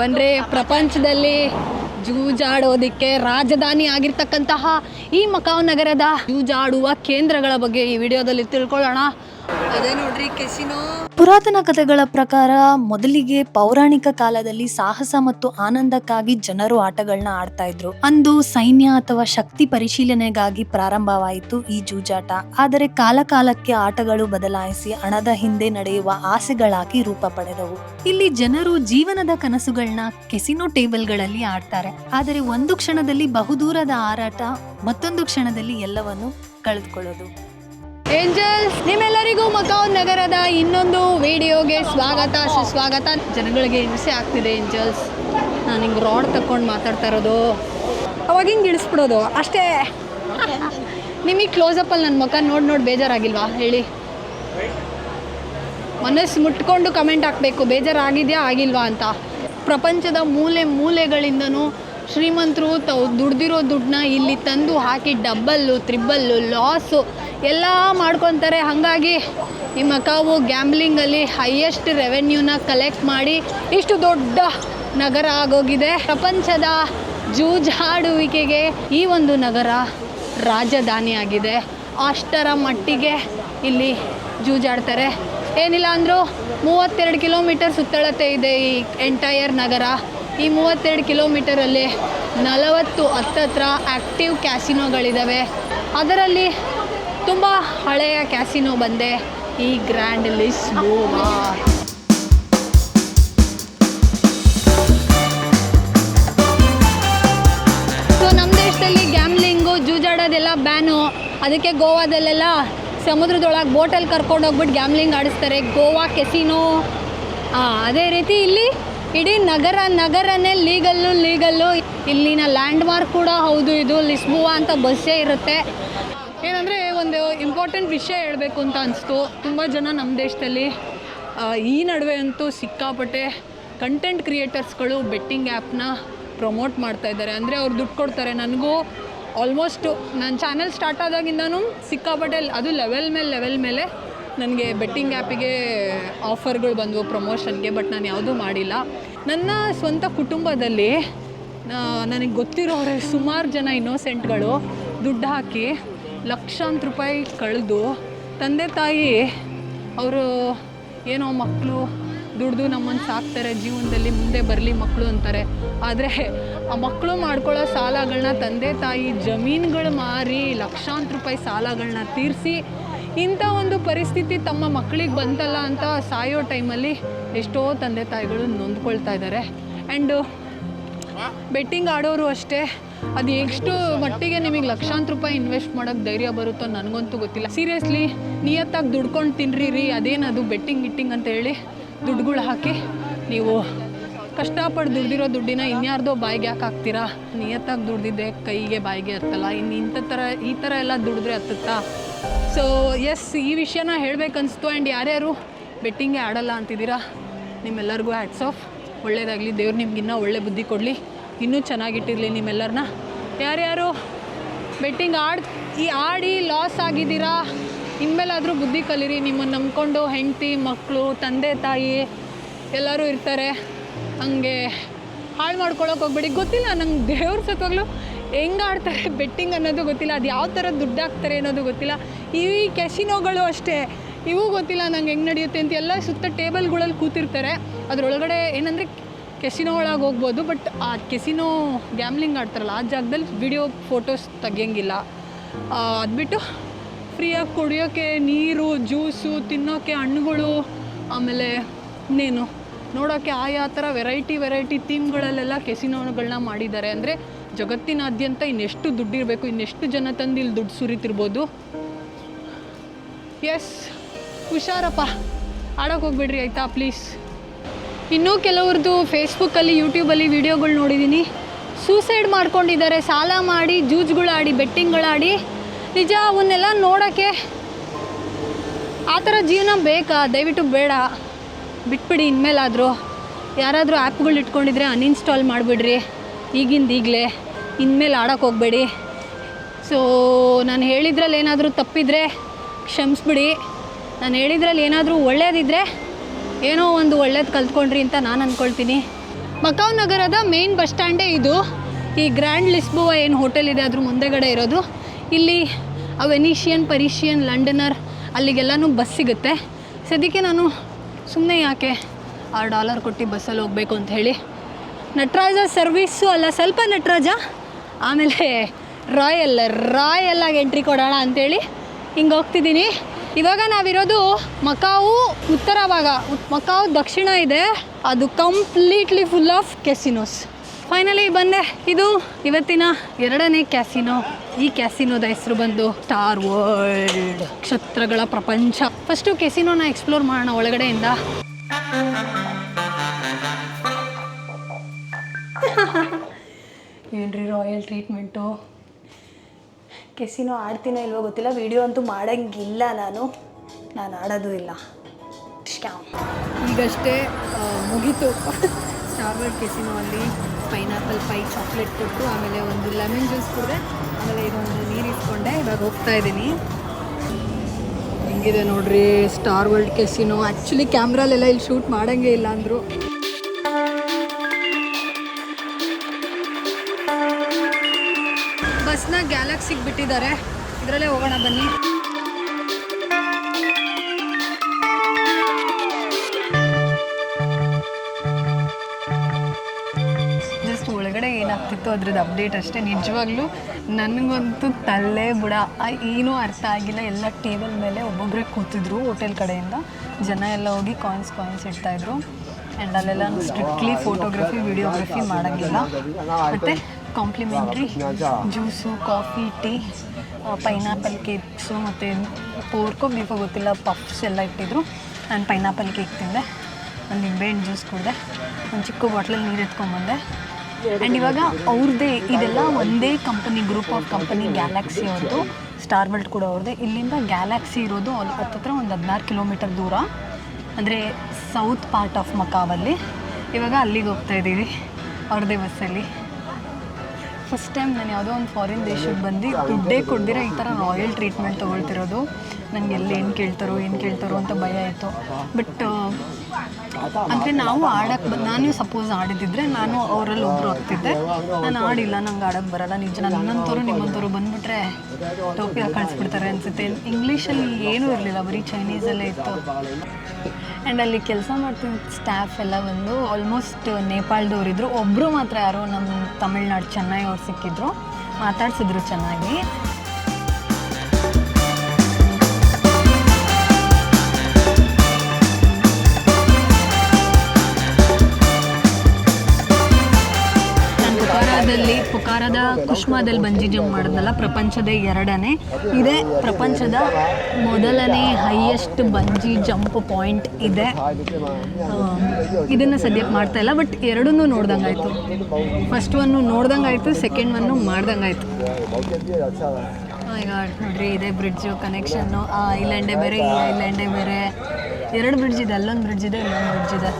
ಬಂದರೆ ಪ್ರಪಂಚದಲ್ಲಿ ಜೂಜಾಡೋದಕ್ಕೆ ರಾಜಧಾನಿ ಆಗಿರ್ತಕ್ಕಂತಹ ಈ ಮಕಾವ್ ನಗರದ ಜೂಜಾಡುವ ಕೇಂದ್ರಗಳ ಬಗ್ಗೆ ಈ ವಿಡಿಯೋದಲ್ಲಿ ತಿಳ್ಕೊಳ್ಳೋಣ. ಅದೇ ನೋಡ್ರಿ ಕೆಸಿನೋ. ಪುರಾತನ ಕಥೆಗಳ ಪ್ರಕಾರ ಮೊದಲಿಗೆ ಪೌರಾಣಿಕ ಕಾಲದಲ್ಲಿ ಸಾಹಸ ಮತ್ತು ಆನಂದಕ್ಕಾಗಿ ಜನರು ಆಟಗಳನ್ನ ಆಡ್ತಾ ಇದ್ರು. ಅಂದು ಸೈನ್ಯ ಅಥವಾ ಶಕ್ತಿ ಪರಿಶೀಲನೆಗಾಗಿ ಪ್ರಾರಂಭವಾಯಿತು ಈ ಜೂಜಾಟ. ಆದರೆ ಕಾಲಕಾಲಕ್ಕೆ ಆಟಗಳು ಬದಲಾಯಿಸಿ ಹಣದ ಹಿಂದೆ ನಡೆಯುವ ಆಸೆಗಳಾಗಿ ರೂಪ ಪಡೆದವು. ಇಲ್ಲಿ ಜನರು ಜೀವನದ ಕನಸುಗಳನ್ನ ಕೆಸಿನೋ ಟೇಬಲ್ಗಳಲ್ಲಿ ಆಡ್ತಾರೆ. ಆದರೆ ಒಂದು ಕ್ಷಣದಲ್ಲಿ ಬಹುದೂರದ ಹಾರಾಟ ಮತ್ತೊಂದು ಕ್ಷಣದಲ್ಲಿ ಎಲ್ಲವನ್ನು ಕಳೆದುಕೊಳ್ಳೋದು. ಏಂಜಲ್ಸ್ ನಿಮ್ಮೆಲ್ಲರಿಗೂ ಮಕಾವ್ ನಗರದ ಇನ್ನೊಂದು ವಿಡಿಯೋಗೆ ಸ್ವಾಗತ. ಸುಸ್ವಾಗತ. ಜನಗಳಿಗೆ ಹಿಂಸೆ ಆಗ್ತಿದೆ ಏಂಜಲ್ಸ್. ನಾನು ಹಿಂಗೆ ರಾಡ್ ತಕೊಂಡು ಮಾತಾಡ್ತಾ ಇರೋದು. ಅವಾಗ ಹಿಂಗೆ ಇಳಿಸ್ಬಿಡೋದು. ಅಷ್ಟೇ. ನಿಮಗೆ ಕ್ಲೋಸಪ್ಪಲ್ಲಿ ನನ್ನ ಮುಖ ನೋಡಿ ನೋಡಿ ಬೇಜಾರಾಗಿಲ್ವಾ? ಹೇಳಿ. ಮನಸ್ಸು ಮುಟ್ಕೊಂಡು ಕಮೆಂಟ್ ಹಾಕಬೇಕು. ಬೇಜಾರಾಗಿದೆಯಾ? ಆಗಿಲ್ವಾ ಅಂತ. ಪ್ರಪಂಚದ ಮೂಲೆ ಮೂಲೆಗಳಿಂದನೂ ಶ್ರೀಮಂತರು ತಾವು ದುಡ್ದಿರೋ ದುಡ್ಡನ್ನ ಇಲ್ಲಿ ತಂದು ಹಾಕಿ ಡಬ್ಬಲ್ಲು ತ್ರಿಬ್ಬಲ್ಲು ಲಾಸು ಎಲ್ಲ ಮಾಡ್ಕೊತಾರೆ. ಹಾಗಾಗಿ ಈ ಮಕಾವು ಗ್ಯಾಂಬ್ಲಿಂಗಲ್ಲಿ ಹೈಯೆಸ್ಟ್ ರೆವೆನ್ಯೂನ ಕಲೆಕ್ಟ್ ಮಾಡಿ ಇಷ್ಟು ದೊಡ್ಡ ನಗರ ಆಗೋಗಿದೆ. ಪ್ರಪಂಚದ ಜೂಜಾಡುವಿಕೆಗೆ ಈ ಒಂದು ನಗರ ರಾಜಧಾನಿಯಾಗಿದೆ. ಅಷ್ಟರ ಮಟ್ಟಿಗೆ ಇಲ್ಲಿ ಜೂಜಾಡ್ತಾರೆ. ಏನಿಲ್ಲ ಅಂದರೂ ಮೂವತ್ತೆರಡು ಕಿಲೋಮೀಟರ್ ಸುತ್ತಳತೆ ಇದೆ ಈ ಎಂಟೈರ್ ನಗರ. ಈ ಮೂವತ್ತೆರಡು ಕಿಲೋಮೀಟರಲ್ಲಿ ನಲವತ್ತು ಹತ್ತತ್ರ ಆ್ಯಕ್ಟಿವ್ ಕ್ಯಾಸಿನೋಗಳಿದ್ದಾವೆ ಅದರಲ್ಲಿ ತುಂಬ ಹಳೆಯ ಕ್ಯಾಸಿನೋ ಬಂದೆ ಈ ಗ್ರ್ಯಾಂಡ್ ಲಿಸ್ ಸೊ ನಮ್ಮ ದೇಶದಲ್ಲಿ ಗ್ಯಾಮ್ಲಿಂಗು ಜೂಜಾಡೋದೆಲ್ಲ ಬ್ಯಾನು. ಅದಕ್ಕೆ ಗೋವಾದಲ್ಲೆಲ್ಲ ಸಮುದ್ರದೊಳಗೆ ಬೋಟಲ್ಲಿ ಕರ್ಕೊಂಡು ಹೋಗ್ಬಿಟ್ಟು ಗ್ಯಾಮ್ಲಿಂಗ್ ಆಡಿಸ್ತಾರೆ. ಗೋವಾ ಕೆಸಿನೋ. ಅದೇ ರೀತಿ ಇಲ್ಲಿ ಇಡೀ ನಗರ ನಗರನೇ ಲೀಗಲ್ಲು ಲೀಗಲ್ಲು. ಇಲ್ಲಿನ ಲ್ಯಾಂಡ್ ಮಾರ್ಕ್ ಕೂಡ ಹೌದು, ಇದು ಲಿಸ್ಬುವಾ ಅಂತ ಬಸ್ಸೇ ಇರುತ್ತೆ. ಏನಂದರೆ ಒಂದು ಇಂಪಾರ್ಟೆಂಟ್ ವಿಷಯ ಹೇಳಬೇಕು ಅಂತ ಅನಿಸ್ತು. ತುಂಬ ಜನ ನಮ್ಮ ದೇಶದಲ್ಲಿ ಈ ನಡುವೆ ಅಂತೂ ಸಿಕ್ಕಾಪಟ್ಟೆ ಕಂಟೆಂಟ್ ಕ್ರಿಯೇಟರ್ಸ್ಗಳು ಬೆಟ್ಟಿಂಗ್ ಆ್ಯಪ್ನ ಪ್ರಮೋಟ್ ಮಾಡ್ತಾ ಇದ್ದಾರೆ. ಅಂದರೆ ಅವ್ರು ದುಡ್ಡು ಕೊಡ್ತಾರೆ. ನನಗೂ ಆಲ್ಮೋಸ್ಟು ನನ್ನ ಚಾನೆಲ್ ಸ್ಟಾರ್ಟ್ ಆದಾಗಿಂದನೂ ಸಿಕ್ಕಾಪಟ್ಟೆ ಅದು ಲೆವೆಲ್ ಮೇಲೆ ಲೆವೆಲ್ ಮೇಲೆ ನನಗೆ ಬೆಟ್ಟಿಂಗ್ ಆ್ಯಪಿಗೆ ಆಫರ್ಗಳು ಬಂದವು ಪ್ರಮೋಷನ್ಗೆ ಬಟ್ ನಾನು ಯಾವುದೂ ಮಾಡಿಲ್ಲ. ನನ್ನ ಸ್ವಂತ ಕುಟುಂಬದಲ್ಲಿ ನನಗೆ ಗೊತ್ತಿರೋರೆ ಸುಮಾರು ಜನ ಇನ್ನೋಸೆಂಟ್ಗಳು ದುಡ್ಡು ಹಾಕಿ ಲಕ್ಷಾಂತರ ರೂಪಾಯಿ ಕಳೆದು ತಂದೆ ತಾಯಿ ಅವರು ಏನೋ ಮಕ್ಕಳು ದುಡ್ದು ನಮ್ಮನ್ನು ಸಾಕ್ತಾರೆ ಜೀವನದಲ್ಲಿ ಮುಂದೆ ಬರಲಿ ಮಕ್ಕಳು ಅಂತಾರೆ. ಆದರೆ ಆ ಮಕ್ಕಳು ಮಾಡ್ಕೊಳ್ಳೋ ಸಾಲಗಳನ್ನ ತಂದೆ ತಾಯಿ ಜಮೀನುಗಳು ಮಾರಿ ಲಕ್ಷಾಂತರ ರೂಪಾಯಿ ಸಾಲಗಳನ್ನ ತೀರಿಸಿ ಇಂಥ ಒಂದು ಪರಿಸ್ಥಿತಿ ತಮ್ಮ ಮಕ್ಕಳಿಗೆ ಬಂತಲ್ಲ ಅಂತ ಸಾಯೋ ಟೈಮಲ್ಲಿ ಎಷ್ಟೋ ತಂದೆ ತಾಯಿಗಳು ನೊಂದ್ಕೊಳ್ತಾ ಇದ್ದಾರೆ. ಆ್ಯಂಡು ಬೆಟ್ಟಿಂಗ್ ಆಡೋರು ಅಷ್ಟೇ. ಅದು ಎಷ್ಟು ಮಟ್ಟಿಗೆ ನಿಮಗೆ ಲಕ್ಷಾಂತರ ರೂಪಾಯಿ ಇನ್ವೆಸ್ಟ್ ಮಾಡೋಕ್ಕೆ ಧೈರ್ಯ ಬರುತ್ತೋ ನನಗಂತೂ ಗೊತ್ತಿಲ್ಲ. ಸೀರಿಯಸ್ಲಿ ನಿಯತ್ತಾಗಿ ದುಡ್ಕೊಂಡು ತಿನ್ರಿ ರೀ ಅದೇನದು ಬೆಟ್ಟಿಂಗ್ ಗಿಟ್ಟಿಂಗ್ ಅಂತ ಹೇಳಿ ದುಡ್ಡುಗಳು ಹಾಕಿ ನೀವು ಕಷ್ಟಪಟ್ಟು ದುಡ್ದಿರೋ ದುಡ್ಡಿನ ಇನ್ಯಾರ್ದೋ ಬಾಯಿಗೆ ಯಾಕೆ ಹಾಕ್ತೀರಾ? ನಿಯತ್ತಾಗಿ ದುಡ್ದಿದ್ದೆ ಕೈಗೆ ಬಾಯಿಗೆ ಹತ್ತಲ್ಲ ಇನ್ನು ಇಂಥ ಥರ ಈ ಥರ ಎಲ್ಲ ದುಡಿದ್ರೆ ಹತ್ತುತ್ತಾ? ಸೊ ಎಸ್ ಈ ವಿಷಯನ ಹೇಳಬೇಕನ್ನಿಸ್ತು ಆ್ಯಂಡ್ ಯಾರ್ಯಾರು ಬೆಟ್ಟಿಂಗೇ ಆಡಲ್ಲ ಅಂತಿದ್ದೀರಾ, ನಿಮ್ಮೆಲ್ಲರಿಗೂ ಹ್ಯಾಟ್ಸ್ ಆಫ್ ಒಳ್ಳೇದಾಗಲಿ, ದೇವ್ರು ನಿಮ್ಗಿನ್ನ ಒಳ್ಳೆ ಬುದ್ಧಿ ಕೊಡಲಿ. ಇನ್ನೂ ಚೆನ್ನಾಗಿಟ್ಟಿರಲಿ ನಿಮ್ಮೆಲ್ಲರನ್ನ. ಯಾರ್ಯಾರು ಬೆಟ್ಟಿಂಗ್ ಆಡ್, ಈ ಆಡಿ ಲಾಸ್ ಆಗಿದ್ದೀರಾ? ಇನ್ಮೇಲಾದರೂ ಬುದ್ಧಿ ಕಲೀರಿ, ನಿಮ್ಮನ್ನು ನಂಬ್ಕೊಂಡು ಹೆಂಡತಿ ಮಕ್ಕಳು ತಂದೆ, ತಾಯಿ ಎಲ್ಲರೂ ಇರ್ತಾರೆ. ಹಂಗೆ ಹಾಳು ಮಾಡ್ಕೊಳಕ್ಕೆ ಹೋಗ್ಬೇಡಿ. ಗೊತ್ತಿಲ್ಲ, ನಂಗೆ ದೇವ್ರ ಸತ್ವಾಗ್ಲೂ ಹೆಂಗೆ ಆಡ್ತಾರೆ ಬೆಟ್ಟಿಂಗ್ ಅನ್ನೋದು ಗೊತ್ತಿಲ್ಲ, ಅದು ಯಾವ ಥರ ದುಡ್ಡು ಹಾಕ್ತಾರೆ ಅನ್ನೋದು ಗೊತ್ತಿಲ್ಲ. ಈ ಕೆಸಿನೋಗಳು ಅಷ್ಟೇ, ಇವು ಗೊತ್ತಿಲ್ಲ ನಂಗೆ ಹೆಂಗೆ ನಡೆಯುತ್ತೆ ಅಂತ. ಎಲ್ಲ ಸುತ್ತ ಟೇಬಲ್ಗಳಲ್ಲಿ ಕೂತಿರ್ತಾರೆ. ಅದರೊಳಗಡೆ ಏನಂದರೆ ಕೆಸಿನೋ ಒಳಗೆ ಹೋಗ್ಬೋದು ಬಟ್ ಆ ಕೆಸಿನೋ ಗ್ಯಾಮ್ಲಿಂಗ್ ಆಡ್ತಾರಲ್ಲ, ಆ ಜಾಗದಲ್ಲಿ ವಿಡಿಯೋ ಫೋಟೋಸ್ ತೆಗಿಯಂಗಿಲ್ಲ. ಅದ್ಬಿಟ್ಟು ಫ್ರೀಯಾಗಿ ಕುಡಿಯೋಕ್ಕೆ ನೀರು ಜ್ಯೂಸು ತಿನ್ನೋಕ್ಕೆ ಹಣ್ಣುಗಳು, ಆಮೇಲೆ ಇನ್ನೇನು ನೋಡೋಕ್ಕೆ ಆಯಾ ಥರ ವೆರೈಟಿ ವೆರೈಟಿ ಥೀಮ್ಗಳಲ್ಲೆಲ್ಲ ಕೆಸಿನೋಗಳನ್ನ ಮಾಡಿದ್ದಾರೆ. ಅಂದರೆ ಜಗತ್ತಿನಾದ್ಯಂತ ಇನ್ನೆಷ್ಟು ದುಡ್ಡಿರಬೇಕು, ಇನ್ನೆಷ್ಟು ಜನ ತಂದು ಇಲ್ಲಿ ದುಡ್ಡು ಸುರಿತಿರ್ಬೋದು. ಎಸ್ ಹುಷಾರಪ್ಪ. ಆಡೋಕೆ ಹೋಗ್ಬಿಡ್ರಿ, ಆಯಿತಾ? ಪ್ಲೀಸ್ ಇನ್ನೂ ಕೆಲವ್ರದ್ದು ಫೇಸ್ಬುಕ್ಕಲ್ಲಿ ಯೂಟ್ಯೂಬಲ್ಲಿ ವೀಡಿಯೋಗಳು ನೋಡಿದ್ದೀನಿ ಸೂಸೈಡ್ ಮಾಡ್ಕೊಂಡಿದ್ದಾರೆ. ಸಾಲ ಮಾಡಿ, ಜೂಜ್ಗಳಾಡಿ ಬೆಟ್ಟಿಂಗ್ಗಳಾಡಿ ನಿಜ, ಅವನ್ನೆಲ್ಲ ನೋಡೋಕ್ಕೆ ಆ ಥರ ಜೀವನ ಬೇಕಾ? ದಯವಿಟ್ಟು ಬೇಡ. ಬಿಟ್ಬಿಡಿ ಇನ್ಮೇಲಾದರೂ. ಯಾರಾದರೂ ಆ್ಯಪ್ಗಳು ಇಟ್ಕೊಂಡಿದ್ರೆ ಅನ್ಇನ್ಸ್ಟಾಲ್ ಮಾಡಿಬಿಡ್ರಿ. ಈಗಿಂದ ಈಗಲೇ. ಇನ್ಮೇಲೆ ಆಡೋಕ್ಕೆ ಹೋಗಬೇಡಿ. ಸೊ ನಾನು ಹೇಳಿದ್ರಲ್ಲಿ ಏನಾದರೂ ತಪ್ಪಿದರೆ ಕ್ಷಮಿಸ್ಬಿಡಿ. ನಾನು ಹೇಳಿದ್ರಲ್ಲಿ ಏನಾದರೂ ಒಳ್ಳೇದಿದ್ದರೆ ಏನೋ ಒಂದು ಒಳ್ಳೇದು ಕಲ್ತ್ಕೊಂಡ್ರಿ ಅಂತ ನಾನು ಅಂದ್ಕೊಳ್ತೀನಿ ಮಕಾವ್ ನಗರದ ಮೇನ್ ಬಸ್ ಸ್ಟ್ಯಾಂಡೇ ಇದು. ಈ ಗ್ರ್ಯಾಂಡ್ ಲಿಸ್ಬೋವ ಏನು ಹೋಟೆಲ್ ಇದೆ ಅದ್ರ ಮುಂದೆಗಡೆ ಇರೋದು. ಇಲ್ಲಿ ಆ ವೆನಿಷಿಯನ್ ಪರೀಷಿಯನ್ ಲಂಡನರ್ ಅಲ್ಲಿಗೆಲ್ಲನೂ ಬಸ್ ಸಿಗುತ್ತೆ. ಸದ್ಯಕ್ಕೆ ನಾನು ಸುಮ್ಮನೆ ಯಾಕೆ ಆರು ಡಾಲರ್ ಕೊಟ್ಟು ಬಸ್ಸಲ್ಲಿ ಹೋಗಬೇಕು ಅಂತ ಹೇಳಿ. ನಟರಾಜ ಸರ್ವೀಸು ಅಲ್ಲ, ಸ್ವಲ್ಪ ನಟರಾಜ, ಆಮೇಲೆ ರಾಯಲ್ ರಾಯಲ್ ಆಗಿ ಎಂಟ್ರಿ ಕೊಡೋಣ ಅಂಥೇಳಿ ಹಿಂಗೆ ಹೋಗ್ತಿದ್ದೀನಿ. ಇವಾಗ ನಾವಿರೋದು ಮಕಾವು ಉತ್ತರ ಭಾಗ. ಮಕಾವು ದಕ್ಷಿಣ ಇದೆ. ಅದು completely full of casinos finally ಬಂದೆ. ಇದು ಇವತ್ತಿನ ಎರಡನೇ ಕ್ಯಾಸಿನೋ ಈ ಕ್ಯಾಸಿನೋದ ಹೆಸರು ಬಂದು ಸ್ಟಾರ್ ವರ್ಲ್ಡ್ ನಕ್ಷತ್ರಗಳ ಪ್ರಪಂಚ. ಫಸ್ಟು ಕೆಸಿನೋನ ಎಕ್ಸ್ಪ್ಲೋರ್ ಮಾಡೋಣ ಒಳಗಡೆಯಿಂದ. ಏನ್ರಿ ರಾಯಲ್ ಟ್ರೀಟ್ಮೆಂಟು ಕೆಸಿನೋ ಆಡ್ತೀನೋ ಇಲ್ವೋ ಗೊತ್ತಿಲ್ಲ. ವಿಡಿಯೋ ಅಂತೂ ಮಾಡೋಂಗಿಲ್ಲ ನಾನು. ನಾನು ಆಡೋದು ಇಲ್ಲ. ಸ್ಕ್ಯಾಮ್ ಈಗಷ್ಟೇ ಮುಗೀತು. ಸ್ಟಾರ್ವರ್ಡ್ ಕೆಸಿನೋ ಅಲ್ಲಿ ಪೈನಾಪಲ್ ಪೈ ಚಾಕ್ಲೇಟ್ ಕೊಟ್ಟು, ಆಮೇಲೆ ಒಂದು ಲೆಮನ್ ಜ್ಯೂಸ್ ಕುಡಿದೆ, ಆಮೇಲೆ ಇದೊಂದು ನೀರು ಇಟ್ಕೊಂಡೆ ಇವಾಗ ಹೋಗ್ತಾ ಇದ್ದೀನಿ. ಹೆಂಗಿದೆ ನೋಡ್ರಿ, ಸ್ಟಾರ್ ವರ್ಲ್ಡ್ ಕೆಸಿನೋ. ಆ್ಯಕ್ಚುಲಿ ಕ್ಯಾಮ್ರಲ್ಲೆಲ್ಲ ಇಲ್ಲಿ ಶೂಟ್ ಮಾಡೋಂಗೇ ಇಲ್ಲ ಅಂದರು. ಗ್ಯಾಲಕ್ಸಿಗೆ ಬಿಟ್ಟಿದ್ದಾರೆ ಇದರಲ್ಲೇ ಹೋಗೋಣ ಬನ್ನಿ. ಜಸ್ಟ್ ಒಳಗಡೆ ಏನಾಗ್ತಿತ್ತು ಅದ್ರದ್ದು ಅಪ್ಡೇಟ್ ಅಷ್ಟೇ. ನಿಜವಾಗ್ಲೂ ನನಗಂತೂ ತಲೆ ಬುಡ. ಏನೂ ಅರ್ಥ ಆಗಿಲ್ಲ. ಎಲ್ಲ ಟೇಬಲ್ ಮೇಲೆ ಒಬ್ಬೊಬ್ಬರೇ ಕೂತಿದ್ರು ಹೋಟೆಲ್ ಕಡೆಯಿಂದ. ಜನ ಎಲ್ಲ ಹೋಗಿ ಕಾಯಿನ್ಸ್ ಕಾಯಿನ್ಸ್ ಇಡ್ತಾಯಿದ್ರು ಆ್ಯಂಡ್ ಅಲ್ಲೆಲ್ಲ ಸ್ಟ್ರಿಕ್ಟ್ಲಿ ಫೋಟೋಗ್ರಫಿ ವಿಡಿಯೋಗ್ರಫಿ ಮಾಡೋಂಗಿಲ್ಲ. ಮತ್ತು complimentary juice coffee tea pineapple cakes ಮತ್ತು ಪೋರ್ಕೋ ಬೀಫೋ ಗೊತ್ತಿಲ್ಲ ಪಫ್ಸ್ ಎಲ್ಲ ಇಟ್ಟಿದ್ರು. ನಾನು ಪೈನಾಪಲ್ ಕೇಕ್ ತಿಂದೆ. ಒಂದು ನಿಂಬೆಹಣ್ಣು ಜ್ಯೂಸ್ ಕುಡಿದೆ. ಒಂದು ಚಿಕ್ಕ ಬಾಟ್ಲಲ್ಲಿ ನೀರು ಎತ್ಕೊಂಡ್ಬಂದೆ ಆ್ಯಂಡ್ ಇವಾಗ ಅವ್ರದ್ದೇ ಇದೆಲ್ಲ ಒಂದೇ company group of company Galaxy ಅವ್ರದ್ದು ಸ್ಟಾರ್ ವರ್ಲ್ಡ್ ಕೂಡ ಅವ್ರದ್ದೇ ಇಲ್ಲಿಂದ ಗ್ಯಾಲಕ್ಸಿ ಇರೋದು ಅಲ್ಲಿ ಹತ್ತತ್ರ ಒಂದು ಹದಿನಾರು ಕಿಲೋಮೀಟರ್ ದೂರ. ಅಂದರೆ ಸೌತ್ ಪಾರ್ಟ್ ಆಫ್ ಮಕಾವಲ್ಲಿ ಇವಾಗ ಅಲ್ಲಿಗೆ ಹೋಗ್ತಾ ಇದ್ದೀವಿ ಅವ್ರದ್ದೇ ಬಸ್ಸಲ್ಲಿ ಫಸ್ಟ್ ಟೈಮ್ ನಾನು ಯಾವುದೋ ಒಂದು ಫಾರಿನ್ ದೇಶಕ್ಕೆ ಬಂದು ದುಡ್ಡೇ ಕೊಡ್ದಿರ ಈ ಥರ ರಾಯಲ್ ಟ್ರೀಟ್ಮೆಂಟ್ ತೊಗೊಳ್ತಿರೋದು. ನನಗೆ ಎಲ್ಲಿ ಏನು ಕೇಳ್ತಾರೋ ಏನು ಕೇಳ್ತಾರೋ ಅಂತ ಭಯ ಆಯಿತು. ಬಟ್ ಅಂದರೆ ನಾವು ಆಡಕ್ಕೆ ಬಂದು ನಾನು ಸಪೋಸ್ ಆಡಿದ್ದಿದ್ರೆ ನಾನು ಅವರಲ್ಲಿ ಒಬ್ಬರು ಆಗ್ತಿದ್ದೆ ನಾನು ಆಡಿಲ್ಲ, ನಂಗೆ ಆಡಕ್ಕೆ ಬರಲ್ಲ, ನಿಜ ನನ್ನಂಥವ್ರು ನಿಮ್ಮಂಥವ್ರು ಬಂದುಬಿಟ್ರೆ ಟೋಪಿ ಹಾಕಿ ಕಳಿಸ್ಬಿಡ್ತಾರೆ ಅನಿಸುತ್ತೆ. ಇಂಗ್ಲೀಷಲ್ಲಿ ಏನೂ ಇರಲಿಲ್ಲ, ಬರೀ ಚೈನೀಸಲ್ಲೇ ಇತ್ತು. ಆ್ಯಂಡ್ ಅಲ್ಲಿ ಕೆಲಸ ಮಾಡ್ತಿದ್ದ ಸ್ಟಾಫ್ ಎಲ್ಲ ಬಂದು ಆಲ್ಮೋಸ್ಟ್ ನೇಪಾಳದವ್ರಿದ್ರು ಒಬ್ಬರು ಮಾತ್ರ ಯಾರೋ ನಮ್ಮ ತಮಿಳ್ನಾಡು ಚೆನ್ನೈ ಅವ್ರು ಸಿಕ್ಕಿದ್ರು. ಮಾತಾಡ್ಸಿದ್ರು ಚೆನ್ನಾಗಿ. ಪುಕಾರದಲ್ಲಿ, ಪುಕಾರದ ಕುಷ್ಮಾದಲ್ಲಿ ಬಂಜಿ ಜಂಪ್ ಮಾಡಿದ್ನಲ್ಲ, ಪ್ರಪಂಚದ ಎರಡನೇ. ಇದೇ ಪ್ರಪಂಚದ ಮೊದಲನೇ ಹೈಯೆಸ್ಟ್ ಬಂಜಿ ಜಂಪ್ ಪಾಯಿಂಟ್ ಇದೆ. ಇದನ್ನು ಸದ್ಯಕ್ಕೆ ಮಾಡ್ತಾ ಇಲ್ಲ ಬಟ್ ಎರಡನ್ನೂ ನೋಡ್ದಂಗಾಯ್ತು. ಫಸ್ಟ್ ಒನ್ನು ನೋಡ್ದಂಗಾಯ್ತು ಸೆಕೆಂಡ್ ಒನ್ನು ಮಾಡ್ದಂಗಾಯ್ತು. ಈಗ ನೋಡ್ರಿ, ಇದೆ ಬ್ರಿಡ್ಜು ಕನೆಕ್ಷನ್ನು ಆ ಐಲ್ಯಾಂಡೇ ಬೇರೆ, ಈ ಐಲ್ಯಾಂಡೇ ಬೇರೆ. ಎರಡು ಬ್ರಿಡ್ಜ್ ಇದೆ, ಅಲ್ಲೊಂದು ಬ್ರಿಡ್ಜ್ ಇದೆ ಇಲ್ಲೊಂದು ಬ್ರಿಡ್ಜ್ ಇದೆ.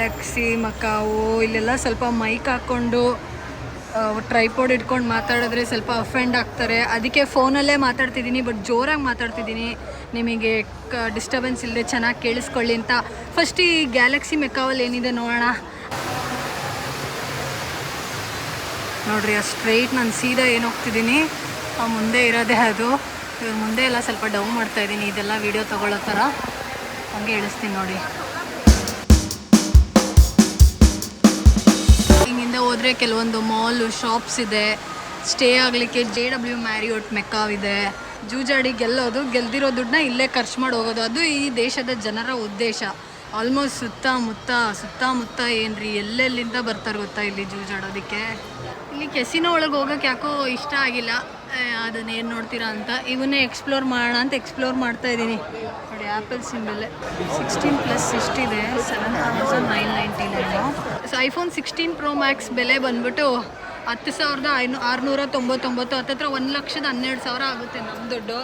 ಗ್ಯಾಲಕ್ಸಿ, ಮಕಾವು, ಇಲ್ಲೆಲ್ಲ ಸ್ವಲ್ಪ ಮೈಕ್ ಹಾಕ್ಕೊಂಡು ಟ್ರೈಪೋಡ್ ಇಟ್ಕೊಂಡು ಮಾತಾಡಿದ್ರೆ ಸ್ವಲ್ಪ ಅಫೆಂಡ್ ಆಗ್ತಾರೆ. ಅದಕ್ಕೆ ಫೋನಲ್ಲೇ ಮಾತಾಡ್ತಿದ್ದೀನಿ ಬಟ್ ಜೋರಾಗಿ ಮಾತಾಡ್ತಿದ್ದೀನಿ. ನಿಮಗೆ, ಕ ಡಿಸ್ಟರ್ಬೆನ್ಸ್ ಇಲ್ಲದೆ ಚೆನ್ನಾಗಿ ಕೇಳಿಸ್ಕೊಳ್ಳಿ ಅಂತ. ಫಸ್ಟ್ ಈ ಗ್ಯಾಲಕ್ಸಿ ಮೆಕಾವಲ್ಲಿ ಏನಿದೆ ನೋಡೋಣ. ನೋಡಿರಿ ಆ ಸ್ಟ್ರೈಟ್ ನಾನು ಸೀದಾ ಏನು ಹೋಗ್ತಿದ್ದೀನಿ ಆ, ಮುಂದೆ ಇರೋದೇ ಅದು. ಇವ್ರ ಮುಂದೆ ಎಲ್ಲ ಸ್ವಲ್ಪ ಡೌನ್ ಮಾಡ್ತಾ ಇದ್ದೀನಿ. ಇದೆಲ್ಲ ವೀಡಿಯೋ ತಗೊಳ್ಳೋ ಥರ ಹಂಗೆ ಇಳಿಸ್ತೀನಿ ನೋಡಿ. ಹೋದರೆ ಕೆಲವೊಂದು ಮಾಲು ಶಾಪ್ಸ್ ಇದೆ. ಸ್ಟೇ ಆಗಲಿಕ್ಕೆ ಜೆ ಡಬ್ಲ್ಯೂ ಮ್ಯಾರಿಯೋಟ್ ಮೆಕ್ಕಾವ್ ಇದೆ. ಜೂಜಾಡಿ ಗೆಲ್ಲೋದು, ಗೆಲ್ದಿರೋ ದುಡ್ಡನ್ನ ಇಲ್ಲೇ ಖರ್ಚು ಮಾಡಿ ಹೋಗೋದು. ಅದು ಈ ದೇಶದ ಜನರ ಉದ್ದೇಶ. ಆಲ್ಮೋಸ್ಟ್ ಸುತ್ತಮುತ್ತ ಸುತ್ತಮುತ್ತ ಏನ್ರಿ, ಎಲ್ಲೆಲ್ಲಿಂದ ಬರ್ತಾರೆ ಗೊತ್ತಾ ಇಲ್ಲಿ ಜೂಜಾಡೋದಕ್ಕೆ? ಇಲ್ಲಿ ಕೆಸಿನೋ ಒಳಗೆ ಹೋಗೋಕೆ ಯಾಕೋ ಇಷ್ಟ ಆಗಿಲ್ಲ. ಅದನ್ನ ಏನು ನೋಡ್ತೀರಾ ಅಂತ. ಇವನ್ನೇ ಎಕ್ಸ್ಪ್ಲೋರ್ ಮಾಡೋಣ ಅಂತ ಎಕ್ಸ್ಪ್ಲೋರ್ ಮಾಡ್ತಾ ಇದ್ದೀನಿ. ಆ್ಯಪಲ್ ಸಿಂಬಲ್ ಸಿಕ್ಸ್ಟೀನ್ ಪ್ಲಸ್ ಎಷ್ಟಿದೆ seven thousand nine ninety so iPhone sixteen pro max ಬೆಲೆ ಬಂದ್ಬಿಟ್ಟು ಹತ್ತು ಸಾವಿರದ ಐನೂ, ಆರುನೂರ ತೊಂಬತ್ತೊಂಬತ್ತು, ಹತ್ತತ್ರ ಒಂದು ಲಕ್ಷದ ಹನ್ನೆರಡು ಸಾವಿರ ಆಗುತ್ತೆ ನಮ್ಮ ದುಡ್ಡು.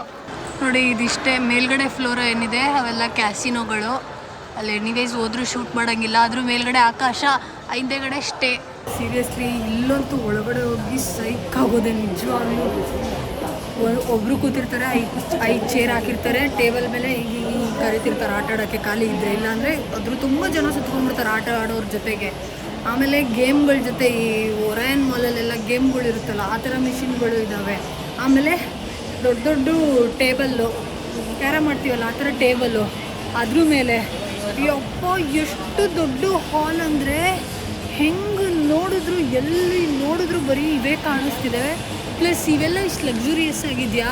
ನೋಡಿ, ಇದಿಷ್ಟೇ. ಮೇಲ್ಗಡೆ ಫ್ಲೋರ್ ಏನಿದೆ, ಅವೆಲ್ಲ ಕ್ಯಾಸಿನೋಗಳು ಅಲ್ಲಿ ಎನಿವೇಸ್ ಹೋದರೂ ಶೂಟ್ ಮಾಡೋಂಗಿಲ್ಲ. ಆದರೂ ಮೇಲ್ಗಡೆ ಆಕಾಶ, ಹಿಂದೆಗಡೆ ಸ್ಟೇ ಸೀರಿಯಸ್ಲಿ ಇಲ್ಲಂತೂ ಒಳಗಡೆ ಹೋಗಿ ಸೈಕ್ ಆಗೋದೆ ನಿಜವಾಗ್ಲೂ. ಒ- ಒಬ್ರು ಕೂತಿರ್ತಾರೆ, ಐದು ಐದು ಚೇರ್ ಹಾಕಿರ್ತಾರೆ ಟೇಬಲ್ ಮೇಲೆ ಹೀಗೆ ಹಿಂಗೆ ಕರಿತಿರ್ತಾರೆ ಆಟ ಆಡೋಕ್ಕೆ ಖಾಲಿ ಇದ್ದರೆ ಇಲ್ಲಾಂದರೆ ಅದ್ರ ತುಂಬ ಜನ ಸುತ್ಕೊಂಡ್ಬಿಡ್ತಾರೆ ಆಟ ಆಡೋರ ಜೊತೆಗೆ. ಆಮೇಲೆ ಗೇಮ್ಗಳ ಜೊತೆ ಈ ಒರಾಯನ್ ಮಾಲಲ್ಲೆಲ್ಲ ಗೇಮ್ಗಳು ಇರುತ್ತಲ್ಲ, ಆ ಥರ ಮಿಷಿನ್ಗಳು ಇದ್ದಾವೆ ಆಮೇಲೆ ದೊಡ್ಡ ದೊಡ್ಡ ಟೇಬಲ್ಲು ಕ್ಯಾರ ಮಾಡ್ತೀವಲ್ಲ, ಆ ಥರ ಟೇಬಲ್ಲು ಅದ್ರ ಮೇಲೆ ಯಪ್ಪ, ಎಷ್ಟು ದೊಡ್ಡ ಹಾಲ್ ಅಂದರೆ ಹೆಂಗೆ ನೋಡಿದ್ರು, ಎಲ್ಲಿ ನೋಡಿದ್ರು ಬರೀ ಇವೇ ಕಾಣಿಸ್ತಿದೆ. ಪ್ಲಸ್ ಇವೆಲ್ಲ ಇಷ್ಟು ಲಕ್ಸುರಿಯಸ್ ಆಗಿದೆಯಾ?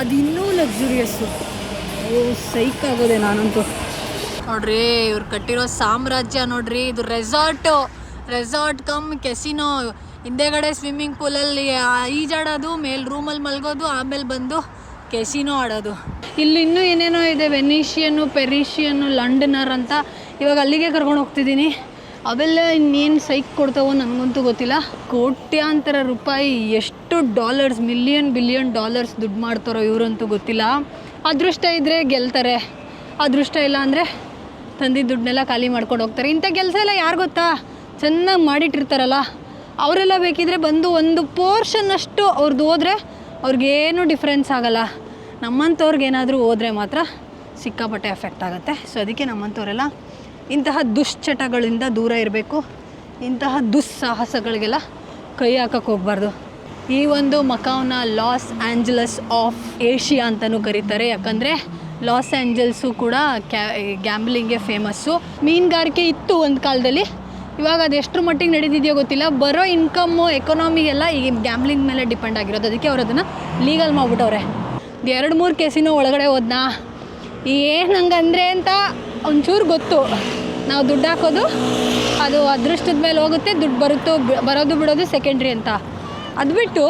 ಅದು ಇನ್ನೂ ಲಕ್ಸುರಿಯಸ್ಸು ಓ ಸೈಕ್ ಆಗೋದೆ ನಾನಂತೂ. ನೋಡ್ರಿ ಇವ್ರು ಕಟ್ಟಿರೋ ಸಾಮ್ರಾಜ್ಯ ನೋಡ್ರಿ ಇದು ರೆಸಾರ್ಟು ರೆಸಾರ್ಟ್ ಕಮ್ ಕೆಸಿನೋ ಹಿಂದೆಗಡೆ ಸ್ವಿಮ್ಮಿಂಗ್ ಪೂಲಲ್ಲಿ ಈಜಾಡೋದು ಮೇಲೆ ರೂಮಲ್ಲಿ ಮಲ್ಗೋದು ಆಮೇಲೆ ಬಂದು ಕೆಸಿನೋ ಆಡೋದು. ಇಲ್ಲಿ ಇನ್ನೂ ಏನೇನೋ ಇದೆ ವೆನಿಷಿಯನ್ನು ಪೆರಿಷಿಯನ್ನು ಲಂಡನರ್ ಅಂತ. ಇವಾಗ ಅಲ್ಲಿಗೆ ಕರ್ಕೊಂಡು ಹೋಗ್ತಿದ್ದೀನಿ. ಅವೆಲ್ಲ ಇನ್ನೇನು ಸೈಕ್ ಕೊಡ್ತಾವೋ ನನಗಂತೂ ಗೊತ್ತಿಲ್ಲ. ಕೋಟ್ಯಾಂತರ ರೂಪಾಯಿ ಎಷ್ಟು ಡಾಲರ್ಸ್ ಮಿಲಿಯನ್ ಬಿಲಿಯನ್ ಡಾಲರ್ಸ್ ದುಡ್ಡು ಮಾಡ್ತಾರೋ ಇವರಂತೂ ಗೊತ್ತಿಲ್ಲ. ಅದೃಷ್ಟ ಇದ್ದರೆ ಗೆಲ್ತಾರೆ. ಅದೃಷ್ಟ ಇಲ್ಲ ಅಂದರೆ ತಂದಿದ್ದ ದುಡ್ಡನ್ನೆಲ್ಲ ಖಾಲಿ ಮಾಡ್ಕೊಂಡು ಹೋಗ್ತಾರೆ. ಇಂಥ ಕೆಲಸ ಎಲ್ಲ ಯಾರು ಗೊತ್ತಾ? ಚೆನ್ನಾಗಿ ಮಾಡಿಟ್ಟಿರ್ತಾರಲ್ಲ. ಅವರೆಲ್ಲ ಬೇಕಿದ್ರೆ ಬಂದು ಒಂದು ಪೋರ್ಷನ್ನಷ್ಟು ಅವ್ರದ್ದು ಹೋದರೆ ಅವ್ರಿಗೇನು ಡಿಫ್ರೆನ್ಸ್ ಆಗಲ್ಲ. ನಮ್ಮಂಥವ್ರಿಗೆ ಏನಾದರೂ ಹೋದರೆ ಮಾತ್ರ ಸಿಕ್ಕಾಪಟ್ಟೆ ಎಫೆಕ್ಟ್ ಆಗುತ್ತೆ. ಸೊ ಅದಕ್ಕೆ ನಮ್ಮಂಥವರೆಲ್ಲ ಇಂತಹ ದುಶ್ಚಟಗಳಿಂದ ದೂರ ಇರಬೇಕು. ಇಂತಹ ದುಸ್ಸಾಹಸಗಳಿಗೆಲ್ಲ ಕೈ ಹಾಕಕ್ಕೆ ಹೋಗ್ಬಾರ್ದು. ಈ ಒಂದು ಮಕಾವ್ನ ಲಾಸ್ ಆ್ಯಂಜಲಸ್ ಆಫ್ ಏಷ್ಯಾ ಅಂತಲೂ ಕರೀತಾರೆ. ಯಾಕಂದರೆ ಲಾಸ್ ಆ್ಯಂಜಲ್ಸು ಕೂಡ ಕ್ಯಾ ಗ್ಯಾಂಬ್ಲಿಂಗ್ಗೆ ಫೇಮಸ್ಸು. ಮೀನುಗಾರಿಕೆ ಇತ್ತು ಒಂದು ಕಾಲದಲ್ಲಿ. ಇವಾಗ ಅದು ಎಷ್ಟರ ಮಟ್ಟಿಗೆ ನಡೀತಿದೆಯೋ ಗೊತ್ತಿಲ್ಲ. ಬರೋ ಇನ್ಕಮ್ಮು, ಎಕನಾಮಿ ಎಲ್ಲ ಈ ಗ್ಯಾಂಬ್ಲಿಂಗ್ ಮೇಲೆ ಡಿಪೆಂಡ್ ಆಗಿರೋದು. ಅದಕ್ಕೆ ಅವ್ರು ಅದನ್ನು ಲೀಗಲ್ ಮಾಡಿಬಿಟ್ಟವ್ರೆ. ಎರಡು ಮೂರು ಕೇಸಿನೂ ಒಳಗಡೆ ಹೋದ್ನಾ? ಏನು ಹಂಗಂದ್ರೆ ಅಂತ ಒಂಚೂರು ಗೊತ್ತು. ನಾವು ದುಡ್ಡು ಹಾಕೋದು, ಅದು ಅದೃಷ್ಟದ ಮೇಲೆ ಹೋಗುತ್ತೆ, ದುಡ್ಡು ಬರುತ್ತೋ ಬರೋದು ಬಿಡೋದು ಸೆಕೆಂಡ್ರಿ ಅಂತ. ಅದು ಬಿಟ್ಟು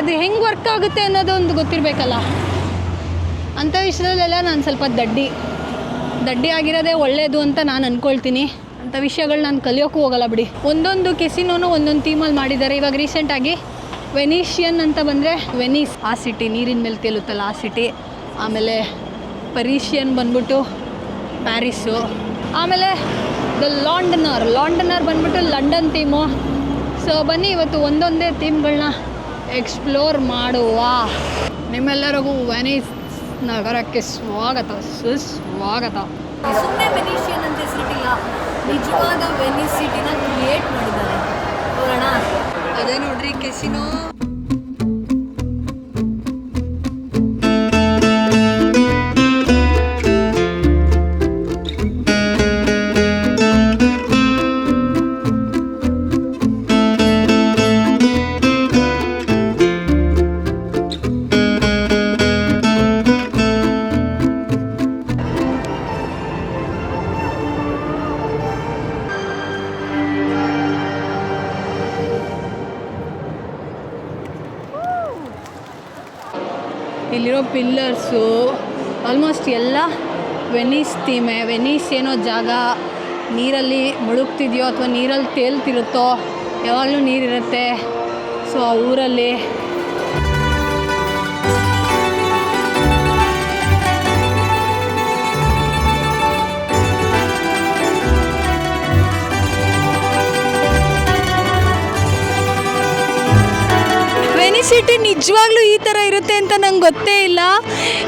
ಅದು ಹೆಂಗೆ ವರ್ಕ್ ಆಗುತ್ತೆ ಅನ್ನೋದು ಒಂದು ಗೊತ್ತಿರಬೇಕಲ್ಲ. ಅಂಥ ವಿಷಯದಲ್ಲೆಲ್ಲ ನಾನು ಸ್ವಲ್ಪ ದಡ್ಡಿ. ದಡ್ಡಿ ಆಗಿರೋದೇ ಒಳ್ಳೆಯದು ಅಂತ ನಾನು ಅಂದ್ಕೊಳ್ತೀನಿ ಅಂಥ ವಿಷಯಗಳು ನಾನು ಕಲಿಯೋಕ್ಕೂ ಹೋಗಲ್ಲ ಬಿಡಿ. ಒಂದೊಂದು ಕೆಸಿನೋನು ಒಂದೊಂದು ಥೀಮಲ್ಲಿ ಮಾಡಿದ್ದಾರೆ. ಇವಾಗ ರೀಸೆಂಟಾಗಿ ವೆನಿಷಿಯನ್ ಅಂತ ಬಂದರೆ ವೆನೀಸ್ ಆ ಸಿಟಿ ನೀರಿನ ಮೇಲೆ ತೇಲುತ್ತಲ್ಲ, ಆ ಸಿಟಿ ಆಮೇಲೆ ಪರೀಷಿಯನ್ ಬಂದ್ಬಿಟ್ಟು ಪ್ಯಾರಿಸ್ಸು ಆಮೇಲೆ ದ ಲಾಂಡನರ್ ಲಾಂಡನರ್ ಬಂದ್ಬಿಟ್ಟು ಲಂಡನ್ ಥೀಮು ಸೊ ಬನ್ನಿ ಇವತ್ತು ಒಂದೊಂದೇ ಥೀಮ್ಗಳನ್ನ ಎಕ್ಸ್ಪ್ಲೋರ್ ಮಾಡುವ. ನಿಮ್ಮೆಲ್ಲರಿಗೂ ವೆನೀಸ್ ನಗರಕ್ಕೆ ಸ್ವಾಗತ ಸುಸ್ವಾಗತ. ಸುಮ್ಮನೆ ವೆನಿಷಿಯನ್ ಅಂತ ಹೆಸರಿಟ್ಟಿಲ್ಲ. ನಿಜವಾದ ವೆನಿಸ್ ಸಿಟಿನ ಕ್ರಿಯೇಟ್ ಮಾಡಿದ್ದಾರೆ. ನೋಡೋಣ ಅದೇ ನೋಡ್ರಿ ಕೆಸಿನೋ ವೆನೀಸ್ ಥೀಮೆ ವೆನಿಸ್ ಏನೋ ಜಾಗ, ನೀರಲ್ಲಿ ಮುಳುಗ್ತಿದೆಯೋ ಅಥವಾ ನೀರಲ್ಲಿ ತೇಲ್ತಿರುತ್ತೋ, ಯಾವಾಗಲೂ ನೀರಿರುತ್ತೆ. ಸೊ ಆ ಊರಲ್ಲಿ ವೆನಿಸಿಟಿ ನಿಜವಾಗ್ಲೂ ಈ ಥರ ಇರುತ್ತೆ ಅಂತ ನಂಗೆ ಗೊತ್ತೇ ಇಲ್ಲ.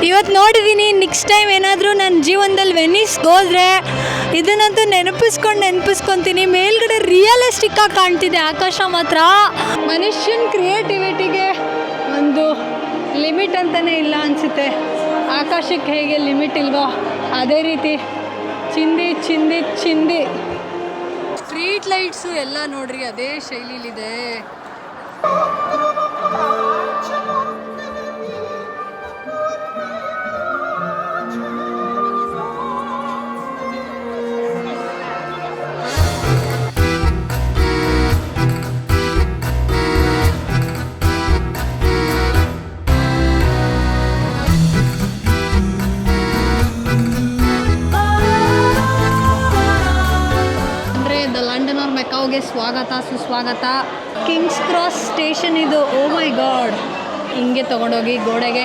ಇವತ್ತು ನೋಡಿದ್ದೀನಿ ನೆಕ್ಸ್ಟ್ ಟೈಮ್ ಏನಾದರೂ ನನ್ನ ಜೀವನದಲ್ಲಿ ವೆನಿಸ್ಗೆ ಹೋದರೆ ಇದನ್ನಂತೂ ನೆನಪಿಸ್ಕೊಂಡು ನೆನಪಿಸ್ಕೊತೀನಿ. ಮೇಲ್ಗಡೆ ರಿಯಲಿಸ್ಟಿಕ್ಕಾಗಿ ಕಾಣ್ತಿದೆ ಆಕಾಶ ಮಾತ್ರ. ಮನುಷ್ಯನ ಕ್ರಿಯೇಟಿವಿಟಿಗೆ ಒಂದು ಲಿಮಿಟ್ ಅಂತಲೇ ಇಲ್ಲ ಅನಿಸುತ್ತೆ. ಆಕಾಶಕ್ಕೆ ಹೇಗೆ ಲಿಮಿಟ್ ಇಲ್ವೋ ಅದೇ ರೀತಿ ಚಿಂದಿ ಚಿಂದಿ ಚಿಂದಿ. ಸ್ಟ್ರೀಟ್ ಲೈಟ್ಸು ಎಲ್ಲ ನೋಡ್ರಿ, ಅದೇ ಶೈಲಿಲಿದೆ. ಮಕಾವ್ಗೆ ಸ್ವಾಗತ ಸುಸ್ವಾಗತ. ಕಿಂಗ್ಸ್ ಕ್ರಾಸ್ ಸ್ಟೇಷನ್ ಇದು ಓ ಮೈ ಗಾಡ್ ಹಿಂಗೆ ತೊಗೊಂಡೋಗಿ ಗೋಡೆಗೆ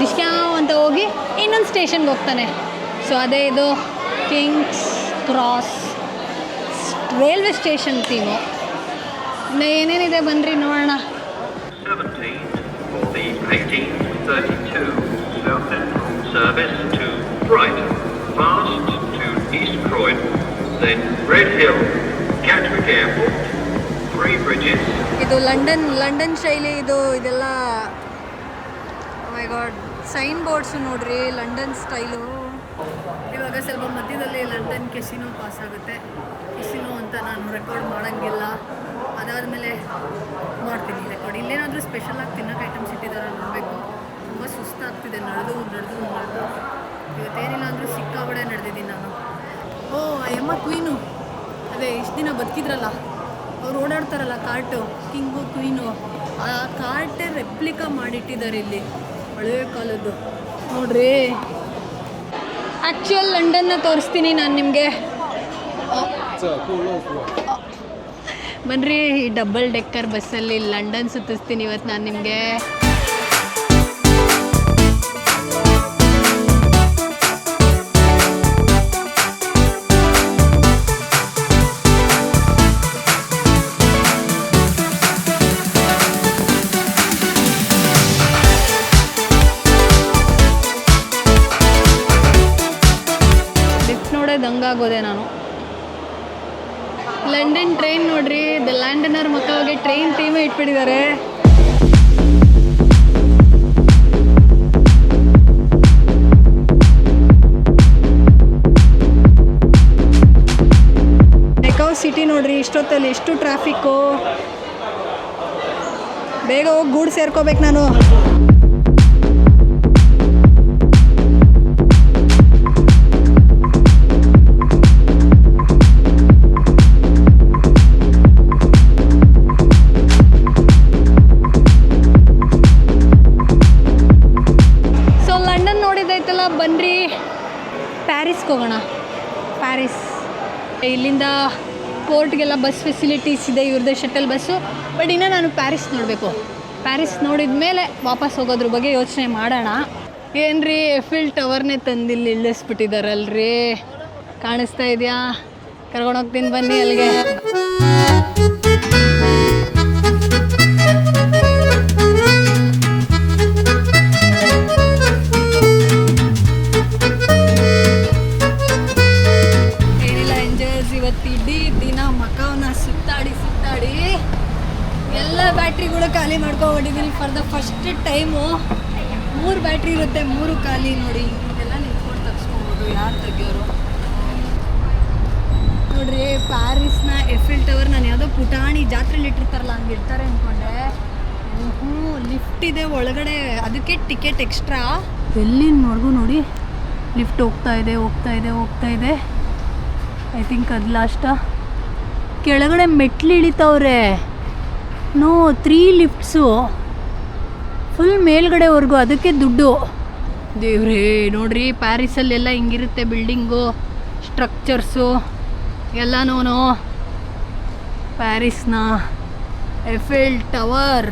ಡಿಶ್ಕ್ಯಾವ್ ಅಂತ ಹೋಗಿ ಇನ್ನೊಂದು ಸ್ಟೇಷನ್ಗೆ ಹೋಗ್ತಾನೆ. ಸೊ ಅದೇ ಇದು Kings Cross railway station theme ಇನ್ನು ಏನೇನಿದೆ ಬನ್ನಿರಿ ನೋಡೋಣ. 17 for the 1832 South Central service to Brighton, fast to East Croydon, then Red Hill, Gatwick Airport, Three Bridges, ಇದು ಲಂಡನ್ ಲಂಡನ್ ಶೈಲಿ ಇದು ಇದೆಲ್ಲ ಮೈ ಗಾಡ್ ಸೈನ್ ಬೋರ್ಡ್ಸು ನೋಡ್ರಿ ಲಂಡನ್ ಸ್ಟೈಲು. ಇವಾಗ ಸ್ವಲ್ಪ ಮಧ್ಯದಲ್ಲಿ ಲಂಡನ್ ಕೆಸಿನೋ ಪಾಸ್ ಆಗುತ್ತೆ. ಕೆಸಿನೋ ಅಂತ ನಾನು ರೆಕಾರ್ಡ್ ಮಾಡೋಂಗಿಲ್ಲ. ಅದಾದಮೇಲೆ ಮಾಡ್ತೀನಿ ರೆಕಾರ್ಡ್ ಇಲ್ಲೇನಾದರೂ ಸ್ಪೆಷಲಾಗಿ ತಿನ್ನೋಕೆ ಐಟಮ್ಸ್ ಇಟ್ಟಿದ್ದಾರೆ ನೋಡಬೇಕು. ತುಂಬ ಸುಸ್ತಾಗ್ತಿದೆ ನಡೆದು ನಡೆದು ನಡೆದು. ಇವತ್ತೇನಿಲ್ಲ ಅಂದರೂ ಸಿಕ್ಕಾಬಡೆ ನಡೆದಿದ್ದೀನಿ ನಾನು. ಓ ಅಯ್ಯಮ್ಮ ಯಮ್ಮ ಕ್ವೀನು ಅದೇ, ಇಷ್ಟು ದಿನ ಬದುಕಿದ್ರಲ್ಲ, ಅವ್ರು ಓಡಾಡ್ತಾರಲ್ಲ ಕಾರ್ಟು ಕಿಂಗು, ಕ್ವೀನು, ಆ ಕಾರ್ಟೇ ರೆಪ್ಲಿಕಾ ಮಾಡಿಟ್ಟಿದ್ದಾರೆ ಇಲ್ಲಿ ಹಳೆಯ ಕಾಲದ್ದು. ನೋಡ್ರಿ. ಆ್ಯಕ್ಚುಯಲ್ ಲಂಡನ್ನ ತೋರಿಸ್ತೀನಿ ನಾನು ನಿಮಗೆ. ಬನ್ರಿ, ಈ ಡಬಲ್ ಡೆಕ್ಕರ್ ಬಸ್ಸಲ್ಲಿ ಲಂಡನ್ ಸುತ್ತಿಸ್ತೀನಿ ಇವತ್ತು ನಾನು ನಿಮಗೆ. ಟೀಮೇ ಸಿಟಿ ನೋಡ್ರಿ ಇಷ್ಟೊತ್ತಲ್ಲಿ ಎಷ್ಟು ಟ್ರಾಫಿಕ್ಕು ಬೇಗ ಹೋಗಿ ಗೂಡು ಸೇರ್ಕೋಬೇಕು ನಾನು. ಇಲ್ಲಿಂದ ಪೋರ್ಟ್ಗೆಲ್ಲ ಬಸ್ ಫೆಸಿಲಿಟೀಸ್ ಇದೆ, ಇವ್ರದ್ದೇ ಶಟಲ್ ಬಸ್ಸು ಬಟ್ ಇನ್ನು ನಾನು ಪ್ಯಾರಿಸ್ ನೋಡಬೇಕು. ಪ್ಯಾರಿಸ್ ನೋಡಿದ ಮೇಲೆ ವಾಪಸ್ ಹೋಗೋದ್ರ ಬಗ್ಗೆ ಯೋಚನೆ ಮಾಡೋಣ. ಏನ್ರಿ ಎಫಿಲ್ ಟವರ್ನೇ ತಂದಿಲ್ಲಿ ಇಳಿಸ್ಬಿಟ್ಟಿದಾರಲ್ರಿ. ಕಾಣಿಸ್ತಾ ಇದೆಯಾ? ಕರ್ಕೊಂಡು ಹೋಗ್ತೀನಿ ಬನ್ನಿ ಅಲ್ಲಿಗೆ. ಎಲ್ಲ ಬ್ಯಾಟ್ರಿಗಳು ಖಾಲಿ ಮಾಡ್ಕೊಬಿಟ್ಟಿದ್ದೀನಿ ಫಾರ್ ದ ಫಸ್ಟ್ ಟೈಮು ಮೂರು ಬ್ಯಾಟ್ರಿ ಇರುತ್ತೆ, ಮೂರು ಖಾಲಿ ನೋಡಿ. ಇದೆಲ್ಲ ನಿಂತ್ಕೊಂಡು ತಗ್ಸ್ಕೊಬೋದು ಯಾರು ತೆಗಿಯೋರು? ನೋಡ್ರಿ ಪ್ಯಾರಿಸ್ನ ಎಫಿಲ್ ಟವರ್ ನಾನು ಯಾವುದೋ ಪುಟಾಣಿ ಜಾತ್ರೆಲಿ ಇಟ್ಟಿರ್ತಾರಲ್ಲ, ಹಂಗೆ ಇರ್ತಾರೆ ಅಂದ್ಕೊಂಡೆ ಹ್ಞೂ ಲಿಫ್ಟ್ ಇದೆ ಒಳಗಡೆ. ಅದಕ್ಕೆ ಟಿಕೆಟ್ ಎಕ್ಸ್ಟ್ರಾ ಎಲ್ಲಿ ನೋಡ್ಗು ನೋಡಿ ಲಿಫ್ಟ್ ಹೋಗ್ತಾ ಇದೆ ಹೋಗ್ತಾ ಇದೆ ಹೋಗ್ತಾ ಇದೆ. ಐ ಥಿಂಕ್ ಅದು ಲಾಸ್ಟ ಕೆಳಗಡೆ ಮೆಟ್ಲು ಇಳಿತಾವ್ರೆ. ನೋ ತ್ರೀ ಲಿಫ್ಟ್ಸು ಫುಲ್ ಮೇಲ್ಗಡೆವರೆಗೂ ಅದಕ್ಕೆ ದುಡ್ಡು. ದೇವ್ರೇ, ನೋಡ್ರಿ, ಪ್ಯಾರಿಸಲ್ಲೆಲ್ಲ ಹಿಂಗಿರುತ್ತೆ ಬಿಲ್ಡಿಂಗು, ಸ್ಟ್ರಕ್ಚರ್ಸು ಎಲ್ಲನೂ ಪ್ಯಾರಿಸ್ನ ಎಫೆಲ್ ಟವರ್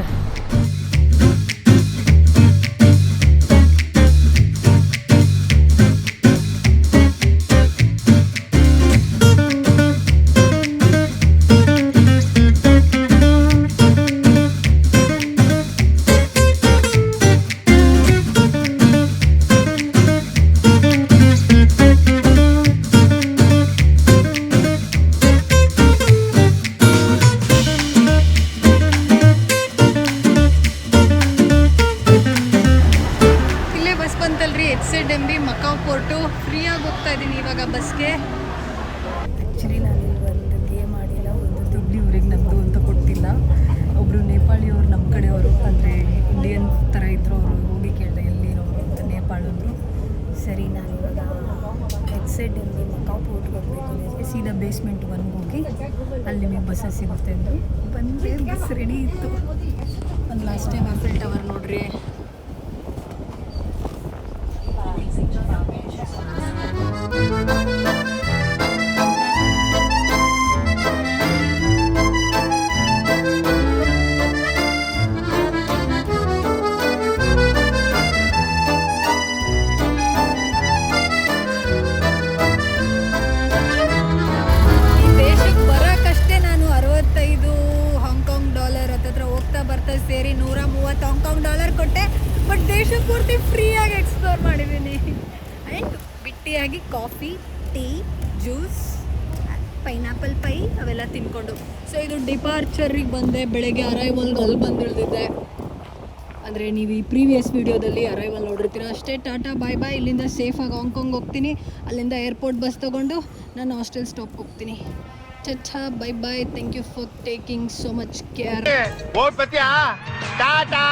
ಸೀದಾ ಬೇಸ್ಮೆಂಟ್ ಒನ್ಗೆ ಹೋಗಿ ಅಲ್ಲಿ ನಿಮಗೆ ಬಸ್ಸಸ್ ಸಿಗುತ್ತೆ ಅಂದರು ಬಂದರೆ ಬಸ್ ರೆಡಿ ಇತ್ತು. ಒಂದು ಲಾಸ್ಟ್ ಟೈಮ್ ಆಫಿಲ್ ಟವರ್ ನೋಡ್ರಿ. ರೀತಿಯಾಗಿ coffee, tea, juice, pineapple pie ಅವೆಲ್ಲ ತಿನ್ಕೊಂಡು. ಸೊ ಇದು ಡಿಪಾರ್ಚರಿಗೆ ಬಂದೆ. ಬೆಳಗ್ಗೆ ಅರೈವಲ್ಗೆ ಅಲ್ಲಿ ಬಂದು ಇಳಿದಿದ್ದೆ ಅಂದರೆ ನೀವು ಈ ಪ್ರೀವಿಯಸ್ ವೀಡಿಯೋದಲ್ಲಿ ಅರೈವಲ್ ನೋಡಿರ್ತೀರ. ಅಷ್ಟೇ, ಟಾಟಾ ಬಾಯ್ ಬಾಯ್ ಇಲ್ಲಿಂದ ಸೇಫಾಗಿ ಹಾಂಗ್ಕಾಂಗ್ ಹೋಗ್ತೀನಿ. ಅಲ್ಲಿಂದ ಏರ್ಪೋರ್ಟ್ ಬಸ್ ತೊಗೊಂಡು ನಾನು ಹಾಸ್ಟೆಲ್ ಸ್ಟಾಪ್ಗೆ ಹೋಗ್ತೀನಿ. ಚಚ್ಚಾ bye bye thank you for taking so much care tata?